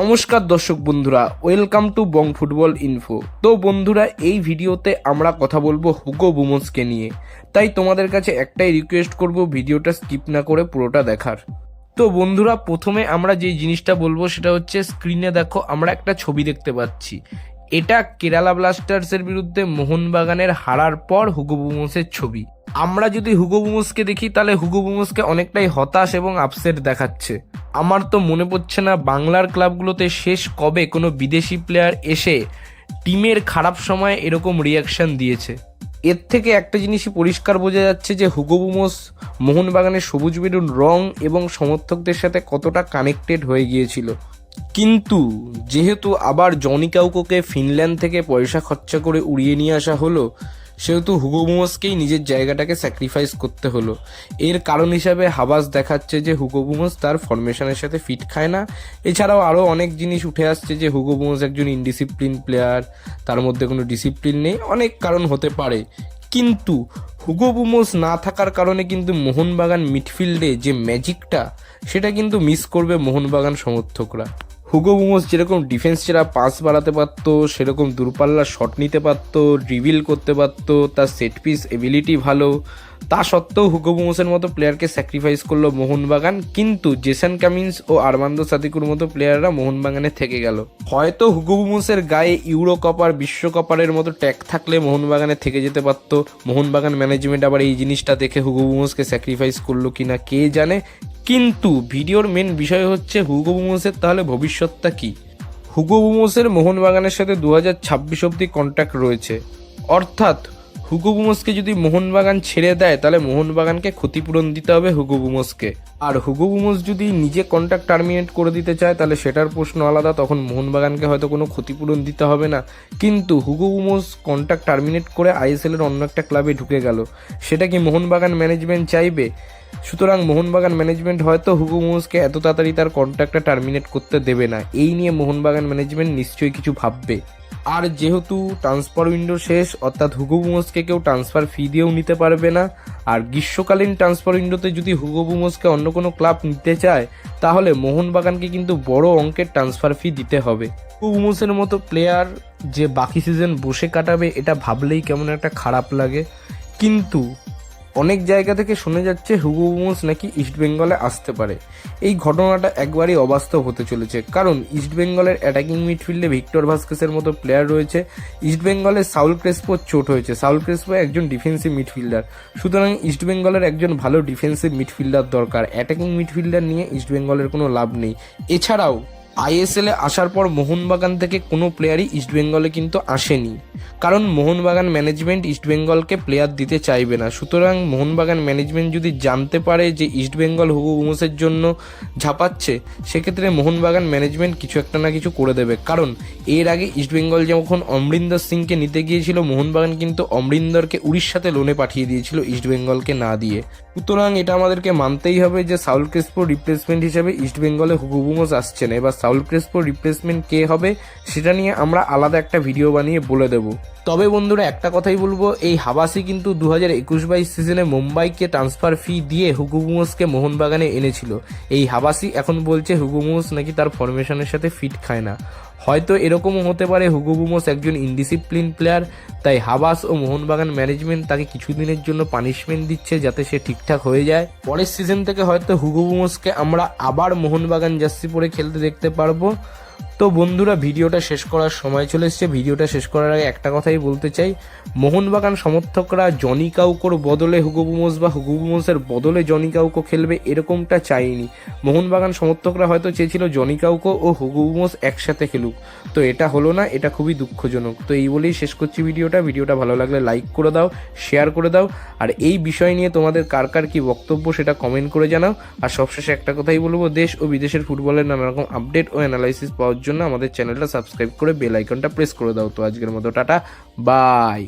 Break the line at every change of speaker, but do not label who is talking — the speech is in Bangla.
নমস্কার দর্শক বন্ধুরা welcome to Bong football info তো বন্ধুরা, এই ভিডিওতে আমরা কথা বলব হুগো বুমসকে নিয়ে। তাই তোমাদের কাছে একটাই রিকোয়েস্ট করব, ভিডিওটা স্কিপ না করে পুরোটা দেখার। তো বন্ধুরা, প্রথমে আমরা যে জিনিসটা বলব, সেটা হচ্ছে স্ক্রিনে দেখো, আমরা একটা ছবি দেখতে পাচ্ছি। এটা কেরালা ব্লাস্টার্সের বিরুদ্ধে মোহনবাগানের হারার পর হুগো বুমসের ছবি। আমরা যদি হুগো বুমসকে দেখি, তাহলে হুগো বুমসকে অনেকটাই হতাশ এবং আপসেট দেখাচ্ছে। আমার তো মনে পড়ছে না বাংলার ক্লাবগুলোতে শেষ কবে কোনো বিদেশি প্লেয়ার এসে টিমের খারাপ সময়ে এরকম রিয়াকশান দিয়েছে। এর থেকে একটা জিনিসই পরিষ্কার বোঝা যাচ্ছে যে হুগো বুমস, মোহনবাগানের সবুজ বেরুন রং এবং সমর্থকদের সাথে কতটা কানেক্টেড হয়ে গিয়েছিল। কিন্তু যেহেতু আবার জনি কাউকোকে ফিনল্যান্ড থেকে পয়সা খরচা করে উড়িয়ে নিয়ে আসা হলো সেহেতু হুগো বুমসকেই নিজের জায়গাটাকে স্যাক্রিফাইস করতে হলো। এর কারণ হিসাবে হাবাস দেখাচ্ছে যে হুগো বুমস তার ফরমেশনের সাথে ফিট খায় না। এছাড়াও আরও অনেক জিনিস উঠে আসছে যে হুগো বুমস একজন ইনডিসিপ্লিন প্লেয়ার তার মধ্যে কোনো ডিসিপ্লিন নেই। অনেক কারণ হতে পারে। কিন্তু হুগো বুমোস না থাকার কারণে কিন্তু মোহনবাগান মিডফিল্ডে যে ম্যাজিকটা সেটা কিন্তু মিস করবে মোহনবাগান সমর্থকরা। হুগো বুমোস যেরকম ডিফেন্স ছাড়া পাস বাড়াতে পারতো, সেরকম দূরপাল্লার শট নিতে পারতো ড্রিবিল করতে পারতো, তার সেট পিস এবিলিটি ভালো। তা সত্ত্বেও হুগো বুমোসের মতো প্লেয়ারকে স্যাক্রিফাইস করল মোহনবাগান, কিন্তু জেসন কামিন্স ও আরমান্দো সাদিকুর মতো প্লেয়াররা মোহনবাগানে থেকে গেল। হয়তো হুগো বুমোসের গায়ে ইউরো কাপার বিশ্বকাপারের মতো ট্যাগ থাকলে মোহনবাগানে থেকে যেতে পারতো। মোহনবাগান ম্যানেজমেন্ট আবার এই জিনিসটা দেখে হুগো বুমোসকে স্যাক্রিফাইস করল কিনা, কে জানে? কিন্তু ভিডিওর মেন বিষয় হচ্ছে হুগো বুমোসের তাহলে ভবিষ্যৎটা কি? হুগো বুমোসের মোহনবাগানের সাথে দু হাজার ছাব্বিশ অব্দি কন্ট্যাক্ট রয়েছে। অর্থাৎ হুগো বুমোসকে যদি মোহনবাগান ছেড়ে দেয়, তাহলে মোহনবাগানকে ক্ষতিপূরণ দিতে হবে হুগো বুমোসকে। আর হুগো বুমোস যদি নিজে কন্ট্যাক্ট টার্মিনেট করে দিতে চায়, তাহলে সেটার প্রশ্ন আলাদা, তখন মোহনবাগানকে হয়তো কোনো ক্ষতিপূরণ দিতে হবে না। কিন্তু হুগো বুমোস কন্ট্যাক্ট টার্মিনেট করে আইএসএল এর অন্য একটা ক্লাবে ঢুকে গেল। সেটা কি মোহনবাগান ম্যানেজমেন্ট চাইবে? সুতরাং মোহনবাগান ম্যানেজমেন্ট হয়তো হুগো বুমোসকে এত তাড়াতাড়ি তার কন্ট্রাক্টটা টার্মিনেট করতে দেবে না। এই নিয়ে মোহনবাগান ম্যানেজমেন্ট নিশ্চয়ই কিছু ভাববে। আর যেহেতু ট্রান্সফার উইন্ডো শেষ, অর্থাৎ হুগো কেউ ট্রান্সফার ফি দিয়েও নিতে পারবে না, আর গ্রীষ্মকালীন ট্রান্সফার উইন্ডোতে যদি হুগো বুমোসকে অন্য কোনো ক্লাব নিতে চায়, তাহলে মোহনবাগানকে কিন্তু বড় অঙ্কের ট্রান্সফার ফি দিতে হবে। বুমোসের মতো প্লেয়ার যে বাকি সিজন বসে কাটাবে, এটা ভাবলেই কেমন একটা খারাপ লাগে। কিন্তু অনেক জায়গা থেকে শোনা যাচ্ছে হুগো বুমোস নাকি ইস্টবেঙ্গলে আসতে পারে। এই ঘটনাটা একবারই অবাস্তব হতে চলেছে। কারণ ইস্টবেঙ্গলের অ্যাটাকিং মিডফিল্ডে ভিক্টর ভাস্কেসের মতো প্লেয়ার রয়েছে। ইস্টবেঙ্গলের সাউল ক্রেসপোর চোট হয়েছে। সাউল ক্রেসপো একজন ডিফেন্সিভ মিডফিল্ডার সুতরাং ইস্টবেঙ্গলের একজন ভালো ডিফেন্সিভ মিডফিল্ডার দরকার। অ্যাটাকিং মিডফিল্ডার নিয়ে ইস্টবেঙ্গলের কোনো লাভ নেই। এছাড়াও আইএসএল আসার পর মোহনবাগান থেকে কোনো প্লেয়ারই ইস্টবেঙ্গলে কিন্তু আসেনি। কারণ মোহনবাগান ম্যানেজমেন্ট ইস্টবেঙ্গলকে প্লেয়ার দিতে চাইবে না। সুতরাং মোহনবাগান ম্যানেজমেন্ট যদি জানতে পারে যে ইস্টবেঙ্গল হুগু বুমসের জন্য ঝাঁপাচ্ছে, সেক্ষেত্রে মোহনবাগান ম্যানেজমেন্ট কিছু একটা না কিছু করে দেবে। কারণ এর আগে ইস্টবেঙ্গল যখন অমরিন্দর সিংকে নিতে গিয়েছিল, মোহনবাগান কিন্তু অমরিন্দরকে উড়িষ্যাতে লোনে পাঠিয়ে দিয়েছিল ইস্টবেঙ্গলকে না দিয়ে। সুতরাং এটা আমাদেরকে মানতেই হবে যে সাউল ক্রেসপোর রিপ্লেসমেন্ট হিসেবে ইস্টবেঙ্গলে হুগু বুমস আসছে না। এবার সাউল ক্রেসপোর রিপ্লেসমেন্ট কে হবে, সেটা নিয়ে আমরা আলাদা একটা ভিডিও বানিয়ে বলে দেব। তবে বন্ধুরা, একটা কথাই বলব, এই হাবাসি কিন্তু দু হাজার একুশ বাইশ সিজনে মুম্বাইকে ট্রান্সফার ফি দিয়ে হুগুমোসকে মোহনবাগানে এনেছিল। এই হাবাসি এখন বলছে হুকুমুস নাকি তার ফরমেশনের সাথে ফিট খায় না। হয়তো এরকমও হতে পারে হুগুবুমোস একজন ইনডিসিপ্লিন প্লেয়ার তাই হাবাস ও মোহনবাগান ম্যানেজমেন্ট তাকে কিছুদিনের জন্য পানিশমেন্ট দিচ্ছে যাতে সে ঠিকঠাক হয়ে যায়। পরের সিজন থেকে হয়তো হুগুবুমোসকে আমরা আবার মোহনবাগান জার্সি পরে খেলতে দেখতে পারব। তো বন্ধুরা, ভিডিওটা শেষ করার সময় চলে এসছে। ভিডিওটা শেষ করার আগে একটা কথাই বলতে চাই। মোহনবাগান সমর্থকরা জনি কাউকোর বদলে হুগুবুমোস বা হুগুবুমোসের বদলে জনি কাউকো খেলবে এরকমটা চাইনি। মোহনবাগান সমর্থকরা হয়তো চেয়েছিল জনি কাউকো ও হুগুবুমোস একসাথে খেলুক। তো এটা হলো না, এটা খুবই দুঃখজনক। তো এই বলেই শেষ করছি ভিডিওটা। ভিডিওটা ভালো লাগলে লাইক করে দাও, শেয়ার করে দাও। আর এই বিষয় নিয়ে তোমাদের কার কার কি বক্তব্য সেটা কমেন্ট করে জানাও। আর সবশেষে একটা কথাই বলব, দেশ ও বিদেশের ফুটবলের নানা রকম আপডেট ও অ্যানালাইসিস পাওয়ার জন্য আমাদের চ্যানেলটা সাবস্ক্রাইব করে বেল আইকনটা প্রেস করে দাও। তো আজকের মতো টাটা, বাই।